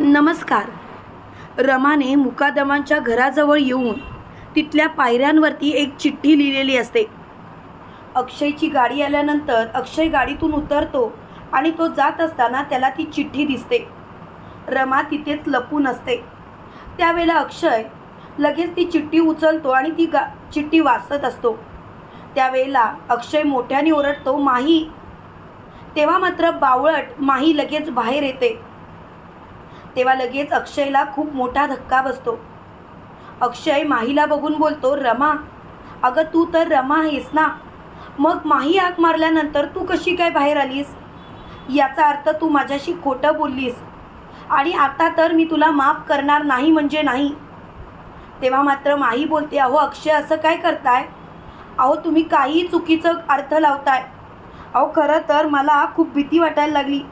नमस्कार. रमाने मुकादमांच्या घराजवळ येऊन तिथल्या पायऱ्यांवरती एक चिठ्ठी लिहिलेली असते. अक्षयची गाडी आल्यानंतर अक्षय गाडीतून उतरतो आणि तो जात असताना त्याला ती चिठ्ठी दिसते. रमा तिथेच लपून असते. त्यावेळेला अक्षय लगेच ती चिठ्ठी उचलतो आणि ती गा चिठ्ठी वाचत असतो. त्यावेळेला अक्षय मोठ्याने ओरडतो माही. तेव्हा मात्र बावळट माही लगेच बाहेर येते. तेव्हा लगेच अक्षयला खूप मोठा धक्का बसतो. अक्षय माहीला बघून बोलतो रमा अगं तू तर रमा आहेस ना? मग माही हाक मारल्यानंतर तू कशी काय बाहेर आलीस? याचा अर्थ तू माझ्याशी खोटं बोललीस. आणि आता तर मी तुला माफ करणार नाही म्हणजे नाही. तेव्हा मात्र माही बोलते अहो अक्षय असं काय करताय? अहो तुम्ही काही चुकीचं अर्थ लावताय. अहो खरं तर मला खूप भीती वाटायला लागली.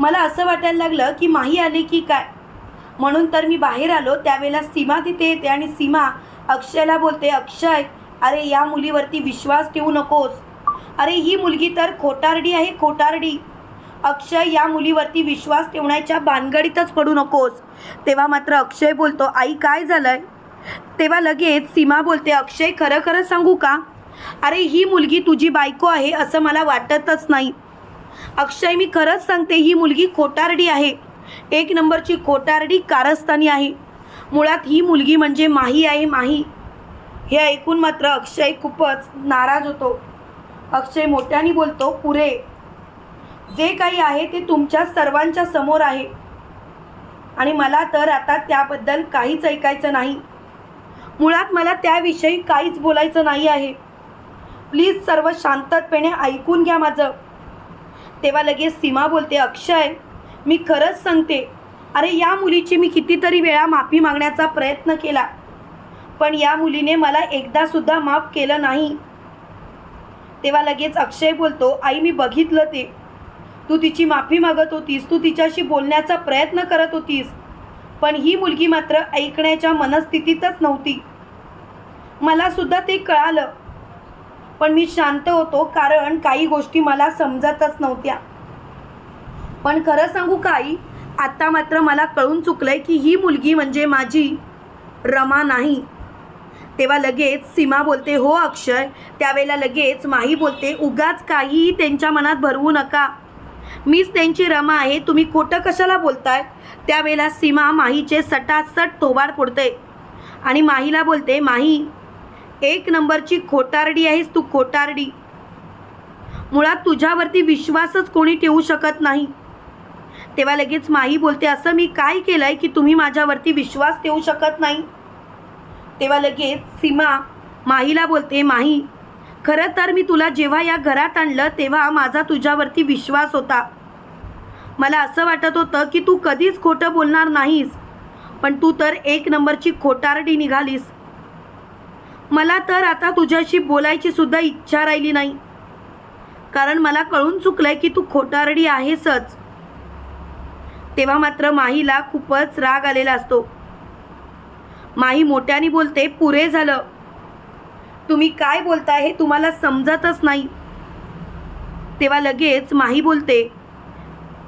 मला असं वाटायला लागलं की माही आली की काय? म्हणून तर मी बाहेर आलो त्यावेळेला सीमा तिथे येते आणि सीमा अक्षयला बोलते अक्षय अरे या मुलीवरती विश्वास ठेवू नकोस. अरे ही मुलगी तर खोटारडी आहे खोटारडी. अक्षय या मुलीवरती विश्वास ठेवण्याच्या भानगडीतच पडू नकोस. तेव्हा मात्र अक्षय बोलतो आई काय झालंय? तेव्हा लगेच सीमा बोलते अक्षय खरं खरं सांगू का? अरे ही मुलगी तुझी बायको आहे असं मला वाटतच नाही. अक्षय मी खरंच सांगते ही मुलगी खोटारडी आहे. एक नंबरची खोटारडी कारस्थानी आहे. मुळात ही मुलगी म्हणजे माही आहे माही. हे ऐकून मात्र अक्षय खूपच नाराज होतो. अक्षय मोठ्याने बोलतो पुरे जे काही आहे ते तुमच्या सर्वांच्या समोर आहे. आणि मला तर आता त्याबद्दल काहीच ऐकायचं नाही. मुळात मला त्याविषयी काहीच बोलायचं नाही आहे. प्लीज सर्व शांततेने ऐकून घ्या माझं. तेव्हा लगेच सीमा बोलते अक्षय मी खरंच सांगते. अरे या मुलीची मी कितीतरी वेळा माफी मागण्याचा प्रयत्न केला. पण या मुलीने मला एकदासुद्धा माफ केलं नाही. तेव्हा लगेच अक्षय बोलतो आई मी बघितलं ते. तू तिची माफी मागत होतीस तू तिच्याशी बोलण्याचा प्रयत्न करत होतीस. पण ही मुलगी मात्र ऐकण्याच्या मनस्थितीतच नव्हती. मला सुद्धा ते कळालं. पण मी शांत होतो कारण काही गोष्टी मला समजतच नव्हत्या. पण खरं सांगू काही आत्ता मात्र मला कळून चुकलंय की ही मुलगी म्हणजे माझी रमा नाही. तेव्हा लगेच सीमा बोलते हो अक्षय. त्यावेळेला लगेच माही बोलते उगाच काहीही त्यांच्या मनात भरवू नका. मीच त्यांची रमा आहे तुम्ही खोटं कशाला बोलताय? त्यावेळेला सीमा माहीचे सटासट थोबाड फोडते. आणि माहीला बोलते माही एक नंबरची खोटारडी आहेस तू खोटारडी. मुळात तुझ्यावरती विश्वासच कोणी ठेवू शकत नाही. तेव्हा लगेच माही बोलते असं मी काय केलं आहे की तुम्ही माझ्यावरती विश्वास ठेवू शकत नाही? तेव्हा लगेच सीमा माहीला बोलते माही खरं तर मी तुला जेव्हा या घरात आणलं तेव्हा माझा तुझ्यावरती विश्वास होता. मला असं वाटत होतं की तू कधीच खोटं बोलणार नाहीस पण तू तर एक नंबरची खोटारडी निघालीस. मला तर आता तुझ्याशी बोलायची सुद्धा इच्छा राहिली नाही. कारण मला कळून चुकलंय की तू खोटारडी आहेसच. तेव्हा मात्र माहीला खूपच राग आलेला असतो. माही मोठ्याने बोलते पुरे झालं. तुम्ही काय बोलताय हे तुम्हाला समजतच नाही. तेव्हा लगेच माही बोलते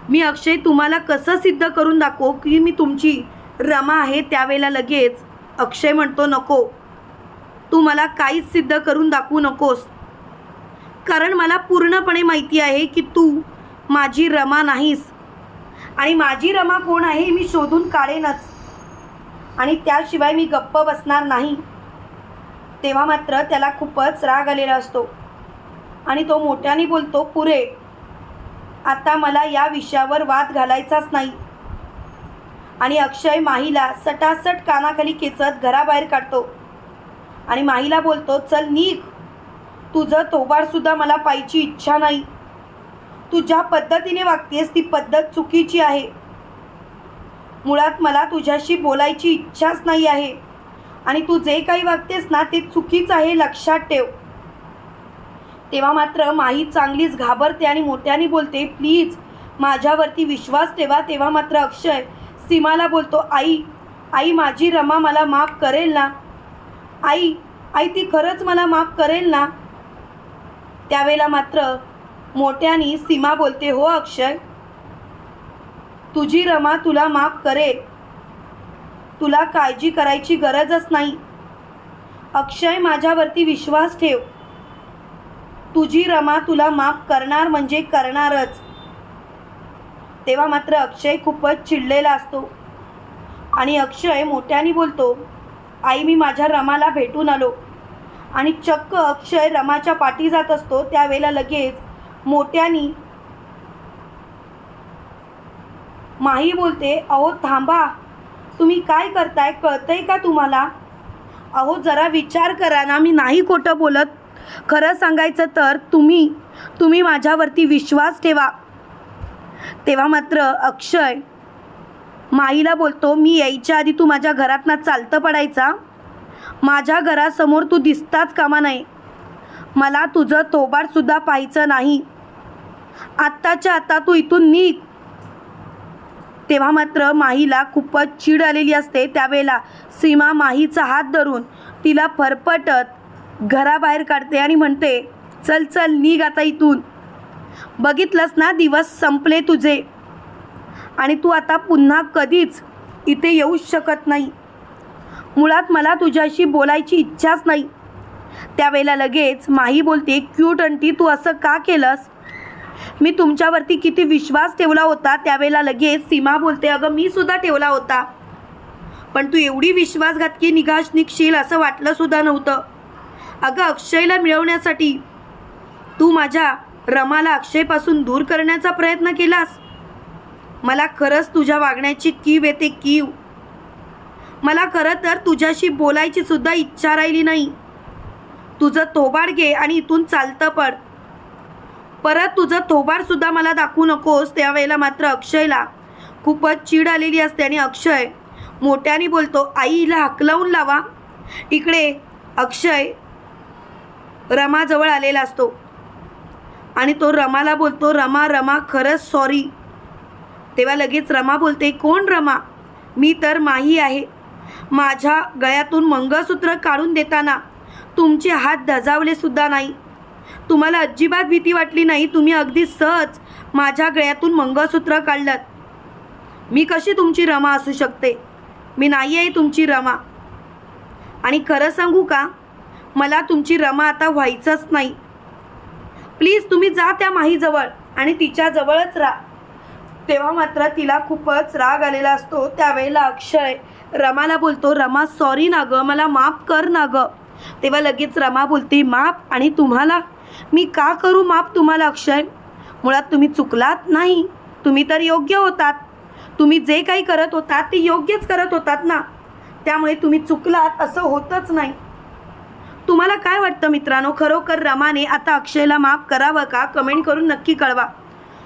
मी अक्षय तुम्हाला कसं सिद्ध करून दाखवू की मी तुमची रमा आहे? त्यावेळेला लगेच अक्षय म्हणतो नको. तू मला काहीच सिद्ध करून दाखवू नकोस. कारण मला पूर्णपणे माहिती आहे की तू माझी रमा नाहीस. आणि माझी रमा कोण आहे मी शोधून काढेनच. आणि त्याशिवाय मी गप्प बसणार नाही. तेव्हा मात्र त्याला खूपच राग आलेला असतो. आणि तो मोठ्याने बोलतो पुरे आता मला या विषयावर वाद घालायचाच नाही. आणि अक्षय माहीला सटासट कानाखाली खेचत घराबाहेर काढतो. आणि माहीला बोलतो चल निघ. तुझं तोबाडसुद्धा मला पाहिजे इच्छा नाही. तू ज्या पद्धतीने वागतेस ती पद्धत चुकीची आहे. मुळात मला तुझ्याशी बोलायची इच्छाच नाही आहे. आणि तू जे काही वागतेस ना ते चुकीचं आहे लक्षात ठेव. तेव्हा मात्र माही चांगलीच घाबरते आणि मोठ्याने बोलते प्लीज माझ्यावरती विश्वास ठेवा. तेव्हा मात्र अक्षय सीमाला बोलतो आई आई माझी रमा मला माफ करेल ना? आई आई ती खरंच मला माफ करेल ना? त्यावेळेला मात्र मोठ्यानी सीमा बोलते हो अक्षय तुझी रमा तुला माफ करेल. तुला काळजी करायची गरजच नाही. अक्षय माझ्यावरती विश्वास ठेव. तुझी रमा तुला माफ करणार म्हणजे करणारच. तेव्हा मात्र अक्षय खूपच चिडलेला असतो. आणि अक्षय मोठ्याने बोलतो आई मी माझ्या रमाला भेटून आलो. आणि चक्क अक्षय रमाच्या पाठी जात असतो त्यावेळेला लगेच मोठ्यानी माही बोलते अहो थांबा. तुम्ही काय करताय? कळतंय का तुम्हाला? अहो जरा विचार करा ना मी नाही खोटं बोलत. खरं सांगायचं तर तुम्ही तुम्ही माझ्यावरती विश्वास ठेवा. तेव्हा मात्र अक्षय माईला बोलतो मी यायच्या आधी तू माझ्या घरातनं चालतं पडायचा. माझ्या घरासमोर तू दिसताच कामा नाही मला तुझं तोबाडसुद्धा पाहायचं नाही. आत्ताच्या आत्ता तू इथून निघ. तेव्हा मात्र माहीला खूपच चीड आलेली असते. त्यावेळेला सीमा माहीचा हात धरून तिला फरफटत घराबाहेर काढते आणि म्हणते चल चल निघ आता इथून. बघितलंस ना दिवस संपले तुझे. आणि तू आता पुन्हा कधीच इथे येऊच शकत नाही. मुळात मला तुझ्याशी बोलायची इच्छाच नाही. त्यावेळेला लगेच माही बोलते क्यूट अंटी तू असं का केलंस? मी तुमच्यावरती किती विश्वास ठेवला होता त्यावेळेला लगेच सीमा बोलते अगं मी सुद्धा ठेवला होता. पण तू एवढी विश्वासघातकी निघाश निघशील असं वाटलं सुद्धा नव्हतं. अगं अक्षयला मिळवण्यासाठी तू माझ्या रमाला अक्षयपासून दूर करण्याचा प्रयत्न केलास? मला खरंच तुझ्या वागण्याची कीव येते कीव. मला खरं तर तुझ्याशी बोलायची सुद्धा इच्छा राहिली नाही. तुझं थोबाड घे आणि इथून चालतं पड. परत तुझं थोबाडसुद्धा मला दाखवू नकोस त्यावेळेला मात्र अक्षयला. खूपच चीड आलेली असते आणि अक्षय मोठ्याने बोलतो आईला हकलावून लावा. इकडे अक्षय. रमाजवळ आलेला असतो. आणि तो रमाला बोलतो रमा रमा खरंच सॉरी तेव्हा लगेच रमा बोलते कोण रमा? मी तर माही आहे. माझ्या गळ्यातून मंगळसूत्र काढून देताना तुमचे हात धजावले सुद्धा नाही. तुम्हाला अजिबात भीती वाटली नाही तुम्ही अगदी सहज माझ्या गळ्यातून मंगळसूत्र काढलं मी कशी तुमची रमा असू शकते? मी नाही आहे तुमची रमा. आणि खरं सांगू का? मला तुमची रमा आता व्हायचंच नाही. प्लीज तुम्ही जा त्या माहीजवळ आणि तिच्याजवळच राहा. तेव्हा मात्र तिला खूपच राग आलेला असतो. त्यावेळेला अक्षय रमाला बोलतो रमा सॉरी ना गं मला माफ कर ना गं. तेव्हा लगेच रमा बोलते माफ आणि तुम्हाला? मी का करू माफ तुम्हाला अक्षय? मुळात तुम्ही चुकलात नाही. तुम्ही तर योग्य होतात. तुम्ही जे काही करत होतात ते योग्यच करत होतात ना. त्यामुळे तुम्ही चुकलात असं होतच नाही. तुम्हाला काय वाटतं मित्रांनो? खरोखर रमाने आता अक्षयला माफ करावं का? कमेंट करून नक्की कळवा.